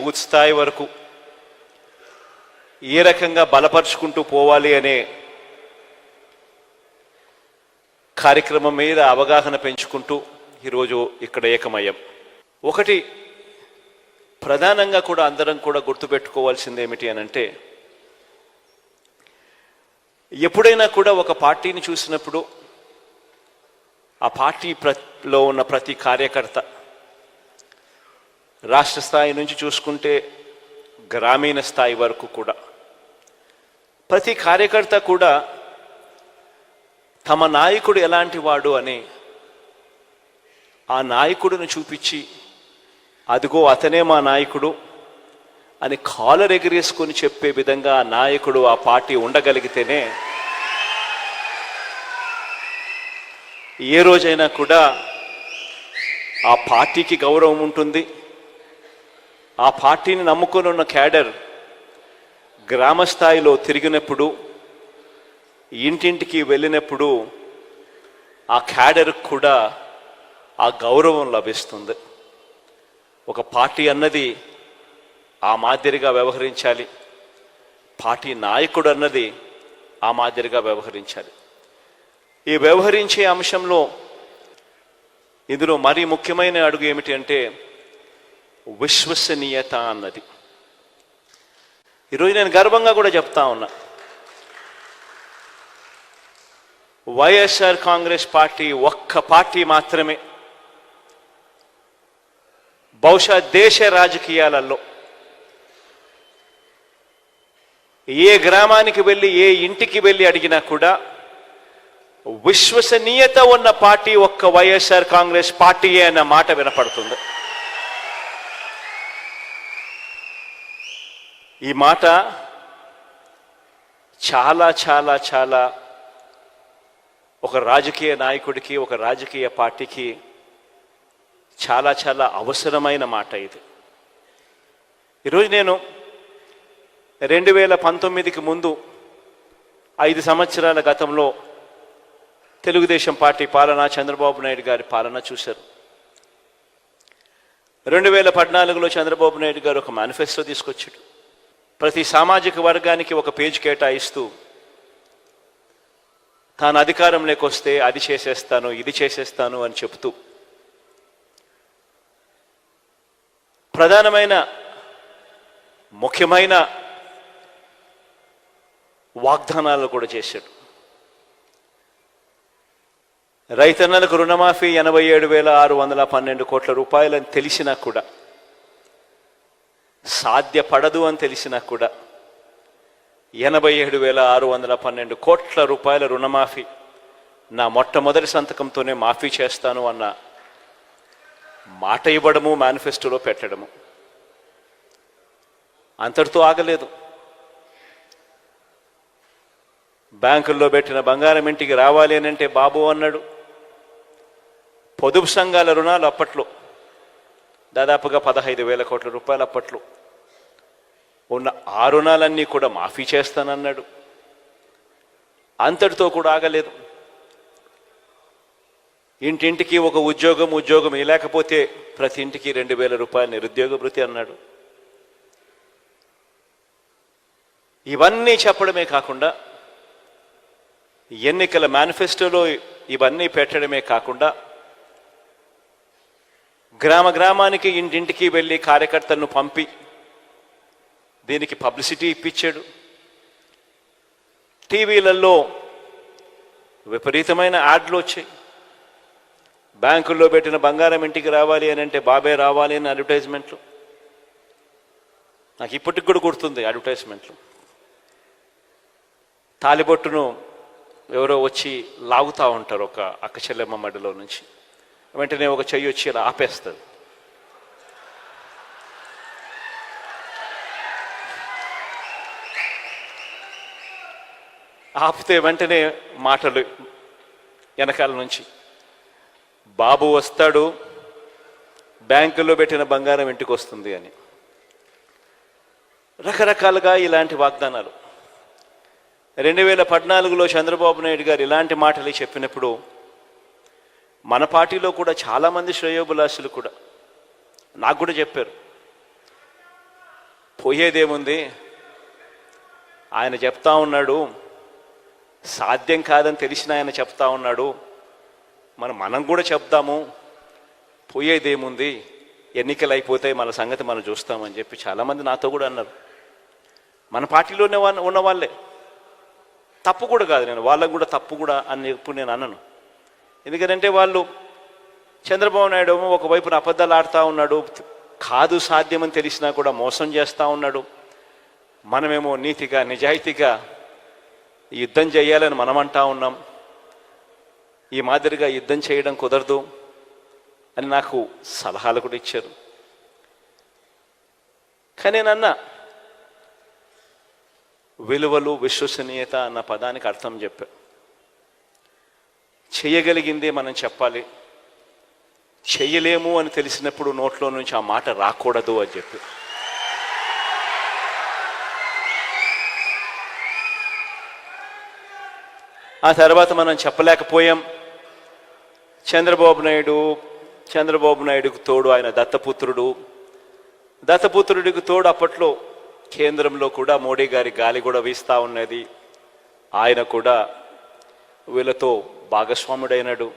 Booth స్థాయి వరకు ఏ రకంగా బలపరుచుకుంటూ పోవాలి అనే కార్యక్రమం మీద అవగాహన పెంచుకుంటూ ఈరోజు ఇక్కడ ఏకమయ్యాం. ఒకటి ప్రధానంగా కూడా అందరం కూడా గుర్తుపెట్టుకోవాల్సింది ఏమిటి అని అంటే ఎప్పుడైనా కూడా ఒక పార్టీని చూసినప్పుడు ఆ పార్టీ ప్ర- లో ఉన్న ప్రతి కార్యకర్త రాష్ట్ర స్థాయి నుంచి చూసుకుంటే గ్రామీణ స్థాయి వరకు కూడా. ప్రతి కార్యకర్త కూడా తమ నాయకుడు ఎలాంటి వాడు అని ఆ నాయకుడిని చూపించి అదిగో అతనే మా నాయకుడు అని కాలర్ ఎగిరేసుకొని చెప్పే విధంగా ఆ నాయకుడు ఆ పార్టీ ఉండగలిగితేనే ఏ రోజైనా కూడా ఆ పార్టీకి గౌరవం ఉంటుంది. ఆ పార్టీని నమ్ముకొని ఉన్న క్యాడర్ గ్రామ స్థాయిలో తిరిగినప్పుడు ఇంటింటికి వెళ్ళినప్పుడు ఆ క్యాడర్ కూడా ఆ గౌరవం లభిస్తుంది. ఒక పార్టీ అన్నది ఆ మాదిరిగా వ్యవహరించాలి. పార్టీ నాయకుడు అన్నది ఆ మాదిరిగా వ్యవహరించాలి. ఈ వ్యవహరించే అంశంలో ఇందులో మరీ ముఖ్యమైన అడుగు ఏమిటి అంటే విశ్వసనీయత అన్నది. ఈరోజు నేను గర్వంగా కూడా చెప్తా ఉన్నా. వైఎస్ఆర్ కాంగ్రెస్ పార్టీ ఒక్క పార్టీ మాత్రమే బహుశా దేశ రాజకీయాలలో ఏ గ్రామానికి వెళ్ళి ఏ ఇంటికి వెళ్ళి అడిగినా కూడా విశ్వసనీయత ఉన్న పార్టీ ఒక్క వైఎస్ఆర్ కాంగ్రెస్ పార్టీయే అన్న మాట వినపడుతుంది. ఈ మాట చాలా చాలా చాలా ఒక రాజకీయ నాయకుడికి ఒక రాజకీయ పార్టీకి చాలా చాలా అవసరమైన మాట ఇది. ఈరోజు నేను రెండు వేల పంతొమ్మిదికి ముందు ఐదు సంవత్సరాల గతంలో తెలుగుదేశం పార్టీ పాలన చంద్రబాబు నాయుడు గారి పాలన చూశారు. రెండు వేల పద్నాలుగులో చంద్రబాబు నాయుడు గారు ఒక మేనిఫెస్టో తీసుకొచ్చాడు. ప్రతి సామాజిక వర్గానికి ఒక పేజ్ కేటాయిస్తూ తాను అధికారంలోకి వస్తే అది చేసేస్తాను ఇది చేసేస్తాను అని చెప్తూ ప్రధానమైన ముఖ్యమైన వాగ్దానాలు కూడా చేశాడు. రైతన్నలకు రుణమాఫీ ఎనభై ఏడు వేల ఆరు వందల పన్నెండు కోట్ల రూపాయలని తెలిసినా కూడా సాధ్యపడదు అని తెలిసినా కూడా ఎనభై ఏడు వేల ఆరు వందల పన్నెండు కోట్ల రూపాయల రుణమాఫీ నా మొట్టమొదటి సంతకంతోనే మాఫీ చేస్తాను అన్న మాట ఇవ్వడము మేనిఫెస్టోలో పెట్టడము. అంతటితో ఆగలేదు. బ్యాంకుల్లో పెట్టిన బంగారం ఇంటికి రావాలి అని అంటే బాబు అన్నాడు. పొదుపు సంఘాల రుణాలు అప్పట్లో దాదాపుగా పదహైదు వేల కోట్ల రూపాయలు అప్పట్లో. ఉన్న ఆ రుణాలన్నీ కూడా మాఫీ చేస్తానన్నాడు. అంతటితో కూడా ఆగలేదు. ఇంటింటికి ఒక ఉద్యోగం ఉద్యోగం లేకపోతే ప్రతి ఇంటికి రెండు వేల రూపాయల నిరుద్యోగ భృతి అన్నాడు. ఇవన్నీ చెప్పడమే కాకుండా ఎన్నికల మేనిఫెస్టోలో ఇవన్నీ పెట్టడమే కాకుండా గ్రామ గ్రామానికి ఇంటింటికి వెళ్ళి కార్యకర్తలను పంపి దీనికి పబ్లిసిటీ ఇప్పించాడు. టీవీలలో విపరీతమైన యాడ్లు వచ్చాయి. బ్యాంకుల్లో పెట్టిన బంగారం ఇంటికి రావాలి అని అంటే బాబే రావాలి అని అడ్వర్టైజ్మెంట్లు. నాకు ఇప్పటికి కూడా గుర్తుంది అడ్వర్టైజ్మెంట్లు. తాలిబొట్టును ఎవరో వచ్చి లాగుతూ ఉంటారు ఒక అక్క చెల్లెమ్మ మడిలో నుంచి. వెంటనే ఒక చెయ్యి వచ్చి ఇలా ఆపేస్తుంది. ఆపితే వెంటనే మాటలు వెనకాల నుంచి బాబు వస్తాడు బ్యాంకులో పెట్టిన బంగారం ఇంటికి వస్తుంది అని. రకరకాలుగా ఇలాంటి వాగ్దానాలు. రెండు వేల పద్నాలుగులో చంద్రబాబు నాయుడు గారు ఇలాంటి మాటలు చెప్పినప్పుడు మన పార్టీలో కూడా చాలామంది శ్రేయోభిలాషులు కూడా నాకు కూడా చెప్పారు. పోయేదేముంది? ఆయన చెప్తా ఉన్నాడు సాధ్యం కాదని తెలిసిన ఆయన చెప్తా ఉన్నాడు మనం మనం కూడా చెప్తాము పోయేదేముంది? ఎన్నికలు అయిపోతాయి మన సంగతి మనం చూస్తామని చెప్పి చాలామంది నాతో కూడా అన్నారు. మన పార్టీలోనే ఉన్న వాళ్ళే తప్పు కూడా కాదు నేను వాళ్ళకు కూడా తప్పు కూడా అని చెప్పి నేను అన్నను ఎందుకంటే వాళ్ళు చంద్రబాబు నాయుడు ఏమో ఒకవైపున అబద్ధాలు ఆడుతూ ఉన్నాడు కాదు సాధ్యమని తెలిసినా కూడా మోసం చేస్తూ ఉన్నాడు. మనమేమో నీతిగా నిజాయితీగా యుద్ధం చేయాలని మనం అంటా ఉన్నాం. ఈ మాదిరిగా యుద్ధం చేయడం కుదరదు అని నాకు సలహాలు కూడా ఇచ్చారు. కానీ నన్న విలువలు విశ్వసనీయత అన్న పదానికి అర్థం చెప్పారు చేయగలిగిందే మనం చెప్పాలి. చేయలేము అని తెలిసినప్పుడు నోట్లో నుంచి ఆ మాట రాకూడదు అని చెప్పి. ఆ తర్వాత మనం చెప్పలేకపోయాం. చంద్రబాబు నాయుడు చంద్రబాబు నాయుడుకు తోడు ఆయన దత్తపుత్రుడు. దత్తపుత్రుడికి తోడు అప్పట్లో కేంద్రంలో కూడా మోడీ గారి గాలి కూడా వీస్తూ ఉన్నది. ఆయన కూడా వీళ్ళతో భాగస్వాముడైనాడు.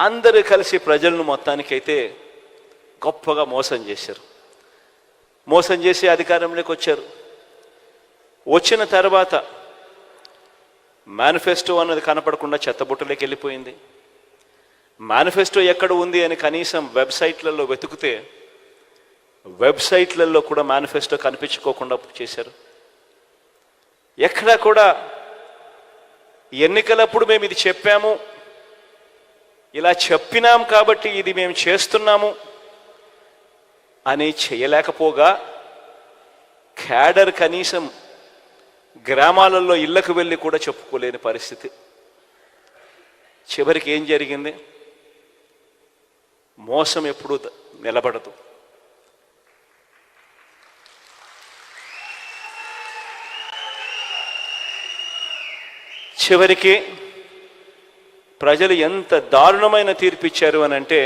అందరూ కలిసి ప్రజలను మొత్తానికైతే గొప్పగా మోసం చేశారు. మోసం చేసి అధికారంలోకి వచ్చారు. వచ్చిన తర్వాత మేనిఫెస్టో అన్నది కనపడకుండా చెత్తబుట్టలోకి వెళ్ళిపోయింది. మేనిఫెస్టో ఎక్కడ ఉంది అని కనీసం వెబ్సైట్లలో వెతికితే వెబ్సైట్లలో కూడా మేనిఫెస్టో కనిపించుకోకుండా చేశారు. ఎక్కడా కూడా ఎన్నికలప్పుడు మేము ఇది చెప్పాము. ఇలా చెప్పినాం కాబట్టి ఇది మేము చేస్తున్నాము అని చేయలేకపోగా క్యాడర్ కనీసం గ్రామాలలో ఇళ్ళకు వెళ్ళి కూడా చెప్పుకోలేని పరిస్థితి. చివరికి ఏం జరిగింది? మోసం ఎప్పుడూ నిలబడదు. చివరికి ప్రజలు ఎంత దారుణమైన తీర్పు ఇచ్చారు అని అంటే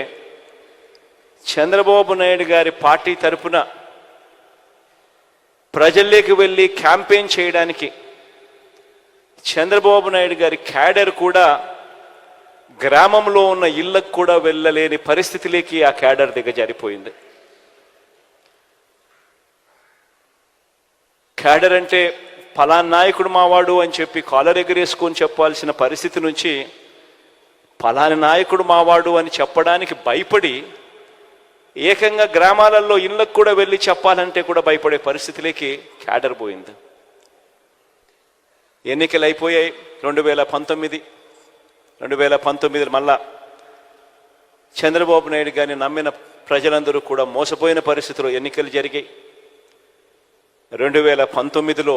చంద్రబాబు నాయుడు గారి పార్టీ తరపున ప్రజల్లోకి వెళ్ళి క్యాంపెయిన్ చేయడానికి చంద్రబాబు నాయుడు గారి క్యాడర్ కూడా గ్రామంలో ఉన్న ఇళ్ళకు కూడా వెళ్ళలేని పరిస్థితిలోకి ఆ క్యాడర్ దిగజారిపోయింది. క్యాడర్ అంటే ఫలానా నాయకుడు మావాడు అని చెప్పి కాలర్ ఎగరేసుకొని చెప్పాల్సిన పరిస్థితి నుంచి ఫలాని నాయకుడు మావాడు అని చెప్పడానికి భయపడి ఏకంగా గ్రామాలలో ఇళ్ళకు కూడా వెళ్ళి చెప్పాలంటే కూడా భయపడే పరిస్థితిలోకి క్యాడర్ పోయింది. ఎన్నికలు అయిపోయాయి రెండు వేల పంతొమ్మిది. రెండు వేల పంతొమ్మిది మళ్ళా చంద్రబాబు నాయుడు గారిని నమ్మిన ప్రజలందరూ కూడా మోసపోయిన పరిస్థితిలో ఎన్నికలు జరిగాయి. రెండు వేల పంతొమ్మిదిలో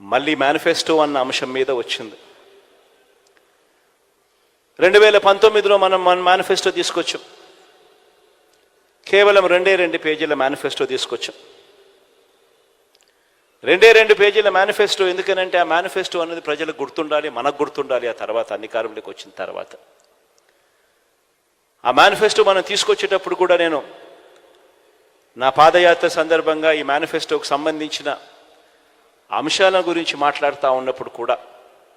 మళ్ళీ మేనిఫెస్టో అన్న అంశం మీద వచ్చింది. రెండు వేల పంతొమ్మిదిలో మనం మన మేనిఫెస్టో తీసుకొచ్చాం. కేవలం రెండే రెండు పేజీల మేనిఫెస్టో తీసుకొచ్చాం. రెండే రెండు పేజీల మేనిఫెస్టో ఎందుకనంటే ఆ మేనిఫెస్టో అనేది ప్రజలకు గుర్తుండాలి మనకు గుర్తుండాలి ఆ తర్వాత అధికారంలోకి వచ్చిన తర్వాత. ఆ మేనిఫెస్టో మనం తీసుకొచ్చేటప్పుడు కూడా నేను నా పాదయాత్ర సందర్భంగా ఈ మేనిఫెస్టోకు సంబంధించిన అంశాల గురించి మాట్లాడుతూ ఉన్నప్పుడు కూడా